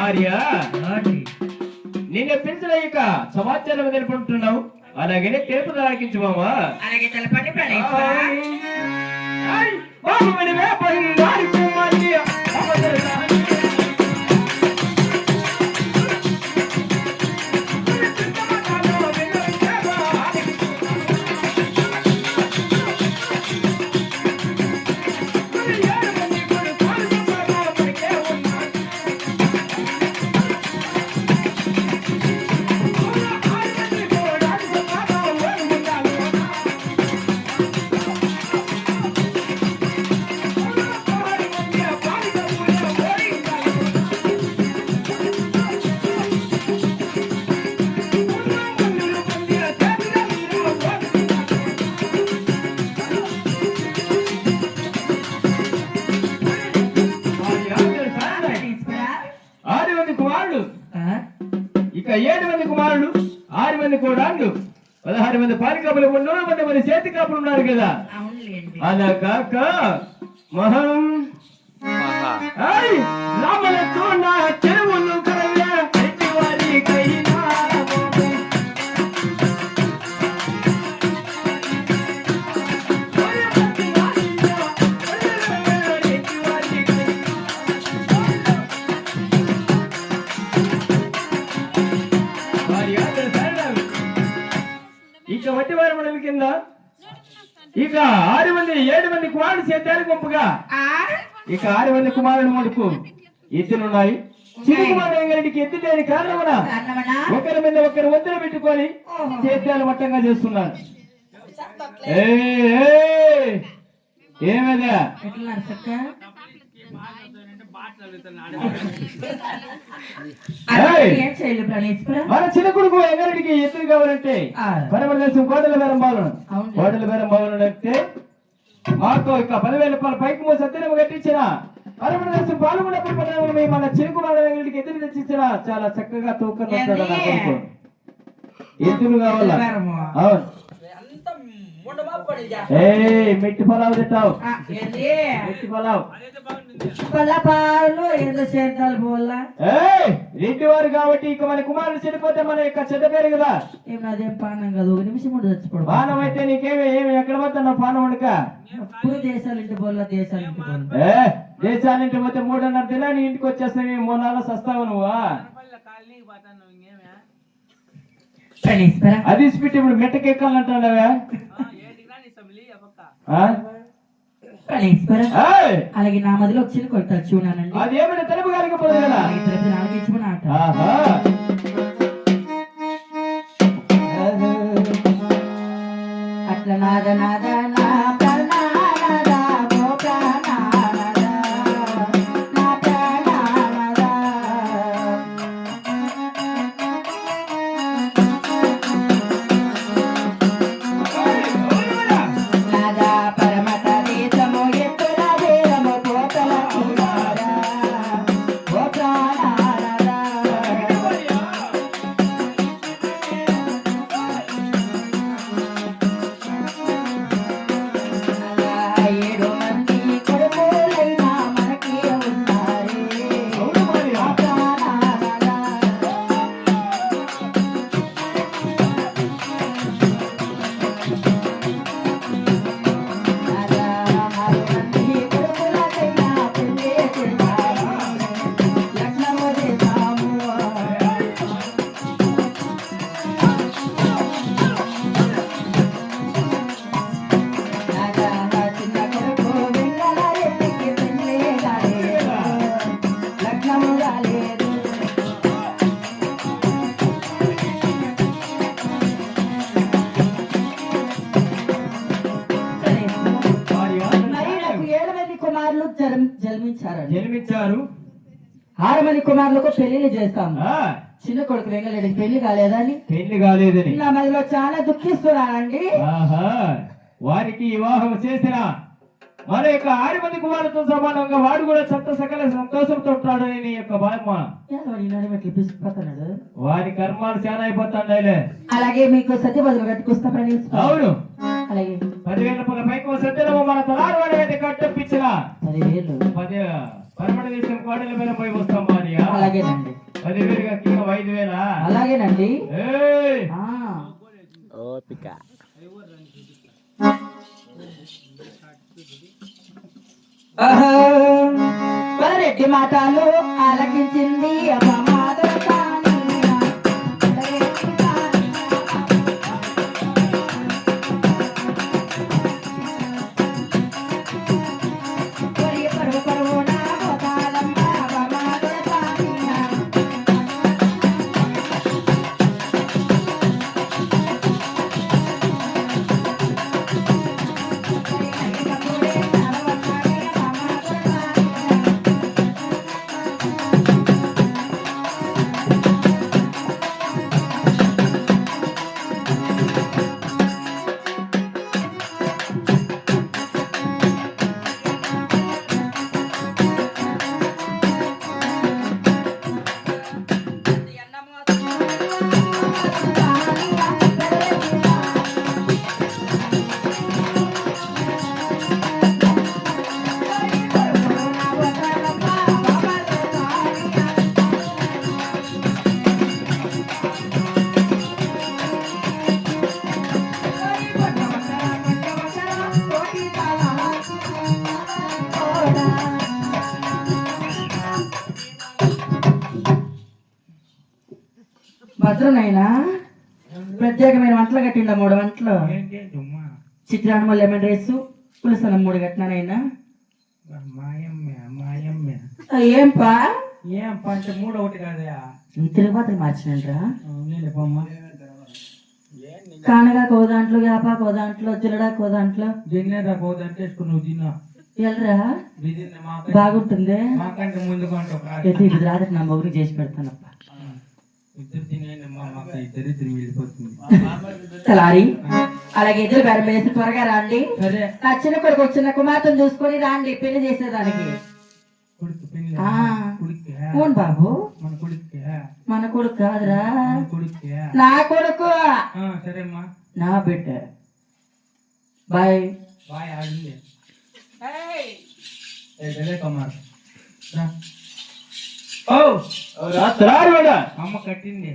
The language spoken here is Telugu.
భార్య. నిన్ను పిలిచిన ఇక సమాచారం తెలుపుకుంటున్నావు అలాగనే తెలుపు దాకించు మామా. అలాగే తెలపండి ఆరు మంది కోడాళ్ళు. పదహారు మంది పాలికములు నూరు మంది మరి చేతి కాపులు ఉన్నారు కదా. అలా కాక మహం. ఆరు మంది ఏడు మంది కుమారుడు చేతారు గుంపుగా? ఇక ఆరు మంది కుమారుడు మటుకు ఎత్తులున్నాయి చిన్న కుమారుడు ఎంగడికి ఎత్తు దేని కారణమున? ఒకరి మీద ఒకరు ఒత్తిడి పెట్టుకొని చేతాలు మట్టంగా చేస్తున్నారు! ఏమదా మన చిన్న కొడుకు ఎంగడికి ఎత్తులు కావాలంటే ఆ. పరమదేశం కోటల బేరం బాలను అవును. కోటల బేరం బాలను అంటే మాకు ఇక పదివేల రూపాయల పైకి మో సత్యనము కట్టించిన పరమదేశం పాల్గొన్నప్పుడు పట్టణంలో మేము మన ఎంగడికి ఎత్తులు తెచ్చించిన చాలా చక్కగా తూకం కావాలా. అవును. ఏ మెట్టి పొలావు తింటావు? మెట్టి పొలావు. రెడ్డి వారు కాబట్టి ఇక మన కుమారుడు చనిపోతే మన యొక్క చెడ్డ పేరు కదా. అదేం పానం కాదు ఒక నిమిషం కూడా చచ్చిపోడు. పానం అయితే నీకేమి ఏమి ఎక్కడ పోతున్నావు పానం వండుక అప్పుడు దేశాలు ఇంటి పోలా దేశాలు ఇంటి పోలా ఏ దేశాలంటే పోతే మూడున్నర దినా నీ ఇంటికి వచ్చేస్తావు మూడు నాలుగు సస్తావు నువ్వు? అది ఇప్పుడు మెట్టకెక్కాలంటావా అలాగే నా మదిలో ఒక చిన్న చూడానండి తెలుపు నాకు ఇచ్చిన ఆట అట్లా నాద నాద కుమారులు జన్మ- జన్మించారండి జన్మించారు. ఆరు మంది కుమారులకు పెళ్ళిళ్ళు చేస్తాము. ఆ, చిన్న కొడుకు వెంగళరెడ్డికి పెళ్ళి కాలేదని పెళ్ళి కాలేదని. నా మదిలో చాలా దుఃఖిస్తున్నానండి ఆహా. వారికి వివాహం చేసిన మన యొక్క ఆరు మంది కుమారులతో సమానంగా వాడు కూడా చట్ట సకల సంతోషంతో ఉంటాడని నీ యొక్క బామ్మ వారి కర్మాలు చాలా అయిపోతాండాయిలే అలాగే మీకు సత్యభద్రులు కట్టుకొస్తా ప్రణీత్ అవును. అలాగే. పదివేల రూపాయల పైకి సత్యనము మన తలారు వాడి అయితే కట్టొప్పించిన. పదివేలు. పది పరమణ దేశం కోడల మీద పోయి వస్తాం భార్య. అలాగేనండి. పదివేలుగా కింద ఐదు వేల? అలాగేనండి. ఓపిక. ఆహా. రెడ్డి మాటలు ఆలకించింది అమ్మా భద్రనైనా ప్రత్యేకమైన వంటలు కట్టిండ మూడు వంటలు? చిత్రాన్నము లెమన్ రైస్ పులుసనం మూడు కట్టినానైనా? మాయమ్మ మాయమ్మ. ఏం పా ఏం పంట మూడు ఒకటి కదా ఈ తిరుగుబాటులు మార్చినంట్రా? కానగా కో దాంట్లో వేపా కో దాంట్లో జిల్లడా కో దాంట్లో? జిన్నేదా పోదంటే వేసుకుని నువ్వు తిన్నా. ఎల్రా? బాగుంటుంది? మాకంటే ముందు రాత్రి. నా మొగుడు చేసి పెడతానప్ప. తలారి. అలాగే ఇద్దరు బెరం వేసి త్వరగా రాండి. నా చిన్న కొడుకు వచ్చిన కుమార్తెను చూసుకొని రాండి పెళ్ళి చేసేదానికి. కొడుకు పెళ్ళి ఆ. కొడుకు అవును బాబు. మన కొడుకు మన కొడుకు కాదురా. నా కొడుకు. సరే అమ్మా నా బిడ్డ. బాయ్. బాయ్ కుమార్. రా. ఓ తలారు వాడా అమ్మ కట్టింది